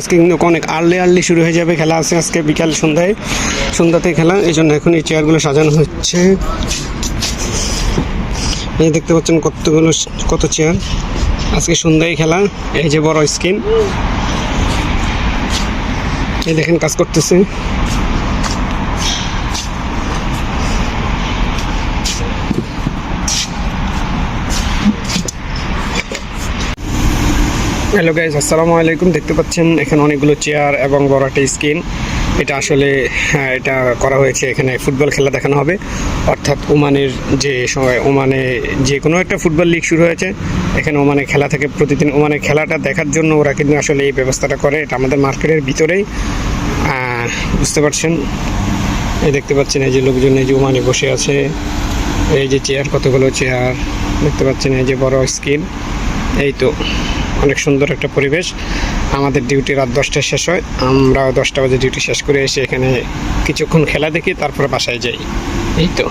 আজকে কিন্তু অনেক আর্লি আর্লি শুরু হয়ে যাবে খেলা আছে আজকে বিকাল সন্ধ্যায়। সন্ধ্যাতে খেলা এই জন্য এখন এই চেয়ারগুলো সাজানো হচ্ছে। এই দেখতে পাচ্ছেন কতগুলো, কত চেয়ার। আজকে সন্ধ্যায় খেলা, এই যে বড় স্ক্রিন এই দেখেন কাজ করতেছে। হ্যালো গাইজ আসসালামু আলাইকুম। দেখতে পাচ্ছেন এখানে অনেকগুলো চেয়ার এবং বড় একটা স্ক্রিন এটা আসলে হ্যাঁ, এটা করা হয়েছে এখানে ফুটবল খেলা দেখানো হবে। অর্থাৎ ওমানের যে সময় ওমানে যে কোনো একটা ফুটবল লিগ শুরু হয়েছে। এখানে ওমানে খেলা থাকে প্রতিদিন ওমানে খেলাটা দেখার জন্য ওরা কিন্তু আসলে এই ব্যবস্থাটা করে। এটা আমাদের মার্কেটের ভিতরেই। বুঝতে পারছেন? এই দেখতে পাচ্ছেন এই যে লোকজন এই যে ওমানে বসে আছে। এই যে চেয়ার কতগুলো চেয়ার দেখতে পাচ্ছেন এই যে বড় স্ক্রিন এই তো। অনেক সুন্দর একটা পরিবেশ। আমাদের ডিউটি রাত দশটায় শেষ হয়। আমরাও দশটা বাজে ডিউটি শেষ করে এসে এখানে কিছুক্ষণ খেলা দেখি, তারপরে বাসায় যাই। এই তো।